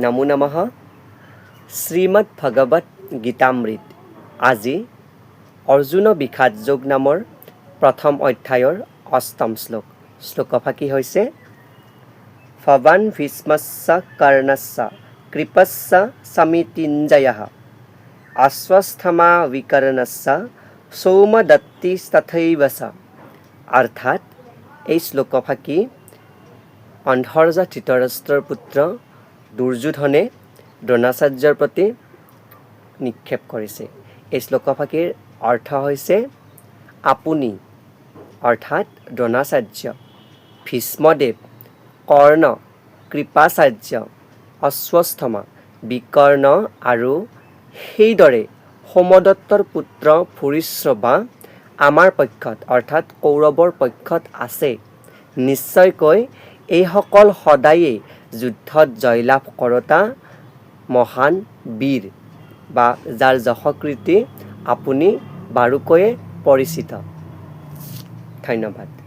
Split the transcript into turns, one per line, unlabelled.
নমো নমঃ। শ্ৰীমদ ভগৱত গীতামৃত আজি অৰ্জুন বিষাদ যোগ নামৰ প্ৰথম অধ্যায়ৰ অষ্টম শ্লোক। শ্লোকভাষী হৈছে? ভৱান ভীষ্মস্য কৰ্ণস্য কৃপস্য সমিতিঞ্জয়। অশ্বস্থমা বিকৰ্ণস্য সৌমদত্তিস্তথৈৱ চ অৰ্থাৎ এই শ্লোকভাষী অন্ধৰজা ধৃতৰাষ্ট্ৰৰ পুত্ৰ দুৰ্যোধনে দ্ৰোণাচাৰ্যৰ প্ৰতি নিক্ষেপ কৰিছে। এই শ্লোকভাষীৰ অৰ্থ হৈছে আপুনি অৰ্থাৎ দ্ৰোণাচাৰ্য ভীষ্মদেৱ কৰ্ণ কৃপাচাৰ্য অশ্বস্থমা বিকৰ্ণ আৰু সেইদৰে সোমদত্তৰ পুত্ৰ ভূৰিশ্ৰৱা আমাৰ পক্ষত অৰ্থাৎ কৌৰৱৰ পক্ষত আছে। নিশ্চয়কৈ এইসকল সদায়েই যুদ্ধত জয়লাভ কৰোঁতা মহান বীৰ বা যাৰ যশকৃতি আপুনি বাৰুকৈয়ে পৰিচিত। ধন্যবাদ।